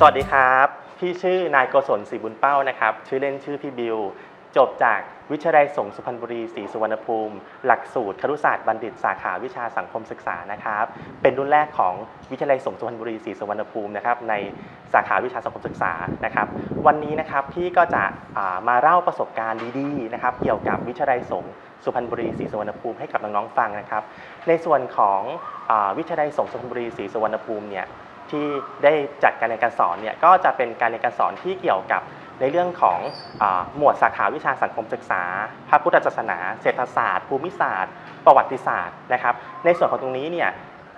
สวัสดีครับ พี่ชื่อนายโกศลศรีบุญเป้านะครับ ชื่อเล่นชื่อพี่บิว จบจากวิทยาลัยสงสุพรรณบุรีศรีสุวรรณภูมิ หลักสูตรครุศาสตร์บัณฑิตสาขาวิชาสังคมศึกษานะครับ เป็นรุ่นแรกของวิทยาลัยสงสุพรรณบุรีศรีสุวรรณภูมินะครับในสาขาวิชาสังคมศึกษานะครับ วันนี้นะครับพี่ก็จะามาเล่าประสบการณ์ดีๆนะครับ เกี่ยวกับวิทยาลัยสงสุพรรณบุรีศรีสุวรรณภูมิให้กับน้องๆฟังนะครับ ในส่วนของอวิทยาลัยสงสุพรรณบุรีศรีสุวรรณภูมิเนี่ย ที่ได้จัดการเรียนการสอนเนี่ยก็จะเป็นการเรียนการสอนที่เกี่ยวกับในเรื่องของอหมวดสาขาวิชาสังคมศึกษา พระพุทธศาสนา เศรษฐศาสตร์ ภูมิศาสตร์ ประวัติศาสตร์นะครับ ในส่วนของตรงนี้เนี่ย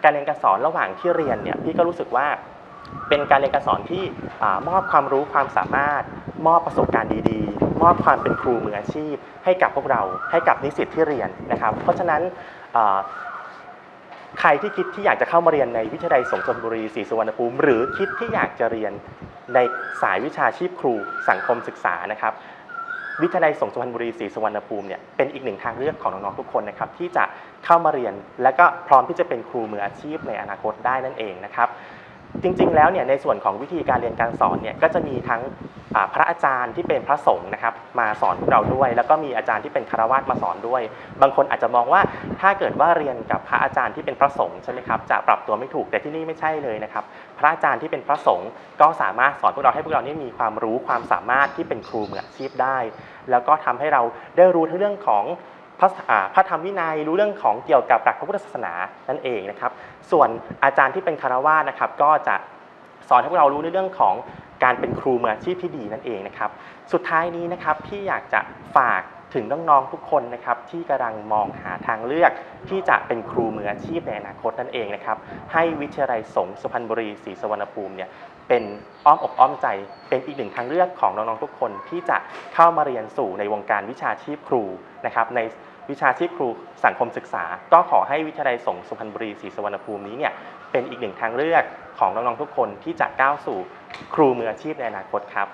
การเรียนการสอนระหว่างที่เรียนเนี่ยพี่ก็รู้สึกว่าเป็นการเรียนการสอนที่มอบความรู้ความสามารถ มอบประสบการณ์ดีๆ มอบความเป็นครูมืออาชีพ ให้กับพวกเราให้กับนิสิตที่เรียนนะครับ เพราะฉะนั้น ใครที่คิดที่อยากจะเข้ามาเรียนในวิทยาลัยสงฆ์ชลบุรีศรีสุวรรณภูมิ หรือคิดที่อยากจะเรียนในสายวิชาชีพครูสังคมศึกษานะครับวิทยาลัยสงขลาบุรีศรีสุวรรณภูมิเนี่ยเป็นอีกหนึ่งทางเลือกของน้องๆทุกคนนะครับที่จะเข้ามาเรียน และก็พร้อมที่จะเป็นครูมืออาชีพในอนาคตได้นั่นเองนะครับ จริง ๆ แล้วเนี่ยในส่วนของวิธีการเรียนการสอนเนี่ยก็จะมีทั้งพระอาจารย์ที่เป็นพระสงฆ์นะครับมาสอนพวกเราด้วย แล้วก็มีอาจารย์ที่เป็นคารวาสมาสอนด้วย บางคนอาจจะมองว่าถ้าเกิดว่าเรียนกับพระอาจารย์ที่เป็นพระสงฆ์ใช่ไหมครับจะปรับตัวไม่ถูกแต่ที่นี่ไม่ใช่เลยนะครับพระอาจารย์ที่เป็นพระสงฆ์ก็สามารถสอนพวกเราให้พวกเรานี่มีความรู้ความสามารถที่เป็นครูมืออาชีพได้ แล้วก็ทำให้เราได้รู้ทั้งเรื่องของ พระพระธรรมวินัยรู้เรื่องของเกี่ยวกับหลักพระพุทธศาสนานั่นเองนะครับ ส่วนอาจารย์ที่เป็นคารวาสนะครับ ก็จะสอนให้พวกเรารู้ในเรื่องของการเป็นครูมืออาชีพที่ดีนั่นเองนะครับ สุดท้ายนี้นะครับพี่อยากจะฝากถึงน้องๆทุกคนนะครับที่กำลังมองหาทางเลือกที่จะเป็นครูมืออาชีพในอนาคตนั่นเองนะครับ ให้วิทยาลัยสงสุพรรณบุรีศรีสวรรณภูมิเนี่ยเป็นอ้อมอกอ้อมใจ เป็นอีกหนึ่งทางเลือกของน้องๆทุกคนที่จะเข้ามาเรียนสู่ในวงการวิชาชีพครูนะครับใน วิชาชีพครูสังคมศึกษา ก็ขอให้วิทยาลัยสงสุพรรณบุรีศรีสุวรรณภูมินี้เนี่ยเป็นอีกหนึ่งทางเลือกของน้องๆทุกคนที่จะก้าวสู่ครูมืออาชีพในอนาคตครับ